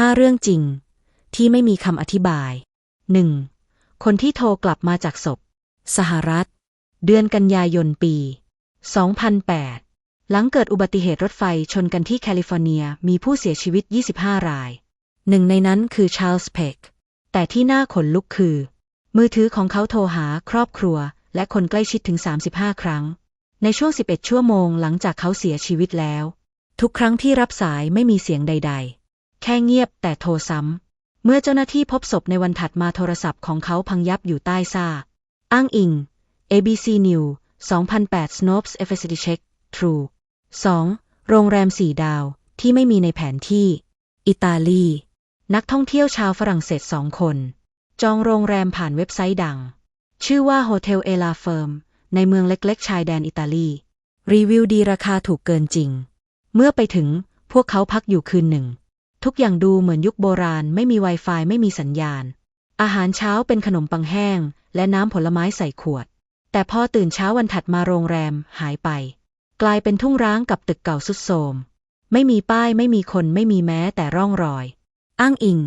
ห้าเรื่องจริง ที่ไม่มีคำอธิบาย 1. คนที่โทรกลับมาจากศพ สหรัฐ เดือนกันยายนปี 2008 หลังเกิดอุบัติเหตุรถไฟชนกันที่แคลิฟอร์เนียมีผู้เสียชีวิต 25 ราย หนึ่งในนั้นคือชาร์ลส์เพกแต่ที่น่าขนลุกคือ มือถือของเขาโทรหาครอบครัว และคนใกล้ชิดถึง 35 ครั้ง ในช่วง 11 ชั่วโมงหลังจากเขาเสียชีวิตแล้ว ทุกครั้งที่รับสายไม่มีเสียงใด ๆ แค่เงียบแต่โทรซ้ำ เมื่อเจ้าหน้าที่พบศพในวันถัดมาโทรศัพท์ของเขาพังยับอยู่ใต้ซากอ้างอิง ABC News 2008 Snopes Efficiency Check True 2. โรงแรมสี่ดาวที่ไม่มีในแผนที่ อิตาลี นักท่องเที่ยวชาวฝรั่งเศสสองคน จองโรงแรมผ่านเว็บไซต์ดัง ชื่อว่า Hotel e l a Firm ในเมืองเล็กๆ ชายแดนอิตาลี รีวิวดีราคาถูกเกินจริง เมื่อไปถึงพวกเขาพักอยู่คืนหนึ่ง ทุกอย่างดูเหมือนยุคโบราณ ไม่มี Wi-Fi ไม่มีสัญญาณ อาหารเช้าเป็นขนมปังแห้ง และน้ำผลไม้ใส่ขวด แต่พอตื่นเช้าวันถัดมาโรงแรมหายไป กลายเป็นทุ่งร้างกับตึกเก่าสุดโทรมไม่มีป้ายไม่มีคนไม่มีแม้แต่ร่องรอย อ้างอิง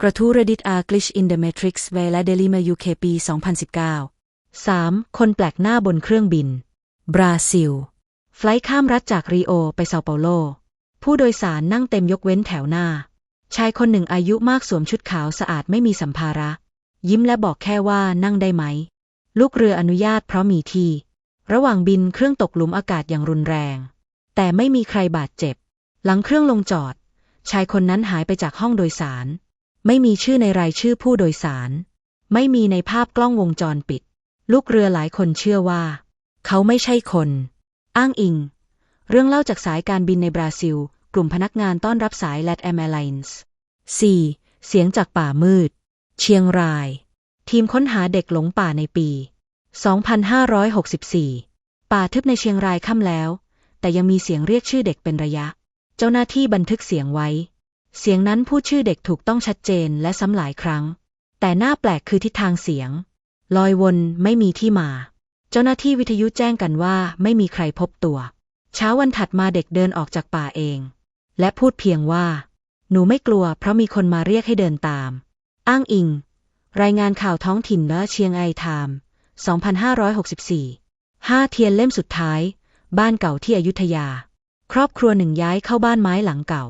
กระทู้ Reddit a g l i s h in the Matrix เวลา Daily Mail UK ปี 2019 3. คนแปลกหน้าบนเครื่องบิน บราซิล ไฟล์ข้ามรัฐจากริโอไปเซาเปาโล ผู้โดยสารนั่งเต็มยกเว้นแถวหน้า ชายคนหนึ่งอายุมากสวมชุดขาวสะอาดไม่มีสัมภาระ ยิ้มและบอกแค่ว่านั่งได้ไหม ลูกเรืออนุญาตเพราะมีที่ ระหว่างบินเครื่องตกหลุมอากาศอย่างรุนแรง แต่ไม่มีใครบาดเจ็บ หลังเครื่องลงจอด ชายคนนั้นหายไปจากห้องโดยสาร ไม่มีชื่อในรายชื่อผู้โดยสาร ไม่มีในภาพกล้องวงจรปิด ลูกเรือหลายคนเชื่อว่า เขาไม่ใช่คน อ้างอิง เรื่องเล่าจากสายการบินในบราซิล กลุ่มพนักงานต้อนรับสาย Lat Airlines 4. เสียงจากป่ามืด เชียงราย ทีมค้นหาเด็กหลงป่าในปี 2564 ป่าทึบในเชียงรายค่ำแล้ว แต่ยังมีเสียงเรียกชื่อเด็กเป็นระยะ เจ้าหน้าที่บันทึกเสียงไว้ เสียงนั้นพูดชื่อเด็กถูกต้องชัดเจนและซ้ำหลายครั้ง แต่หน้าแปลกคือทิศทางเสียง ลอยวนไม่มีที่มา เจ้าหน้าที่วิทยุแจ้งกันว่าไม่มีใครพบตัว เช้าวันถัดมาเด็กเดินออกจากป่าเอง และพูดเพียงว่า หนูไม่กลัวเพราะมีคนมาเรียกให้เดินตาม อ้างอิง รายงานข่าวท้องถิ่นและเชียงไอไทม์2564 5 เทียนเล่มสุดท้าย บ้านเก่าที่อยุธยา ครอบครัวหนึ่งย้ายเข้าบ้านไม้หลังเก่า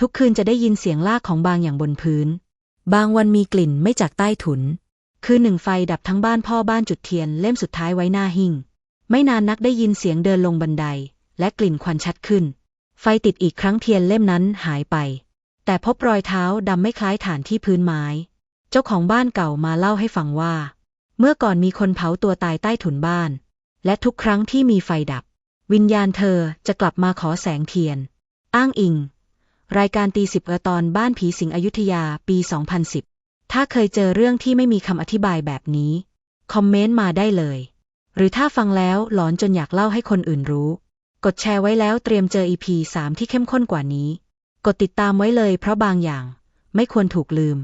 ทุกคืนจะได้ยินเสียงลากของบางอย่างบนพื้น บางวันมีกลิ่นไม่จากใต้ถุน คือหนึ่งไฟดับทั้งบ้านพ่อบ้านจุดเทียนเล่มสุดท้ายไว้หน้าหิ้งไม่นานนักได้ยินเสียงเดินลงบันได และกลิ่นควันชัดขึ้น ไฟติดอีกครั้งเทียนเล่มนั้นหายไป แต่พบรอยเท้าดำไม่คล้ายฐานที่พื้นไม้ เจ้าของบ้านเก่ามาเล่าให้ฟังว่า เมื่อก่อนมีคนเผาตัวตายใต้ถุนบ้าน และทุกครั้งที่มีไฟดับ วิญญาณเธอจะกลับมาขอแสงเทียน อ้างอิง รายการตีสิบกระตอนบ้านผีสิงอยุธยาปี 2010 ถ้าเคยเจอเรื่องที่ไม่มีคำอธิบายแบบนี้ คอมเมนต์มาได้เลยหรือถ้าฟังแล้วหลอนจนอยากเล่าให้คนอื่นรู้ กดแชร์ไว้แล้วเตรียมเจอ EP 3 ที่เข้มข้นกว่านี้ กดติดตามไว้เลยเพราะบางอย่าง ไม่ควรถูกลืม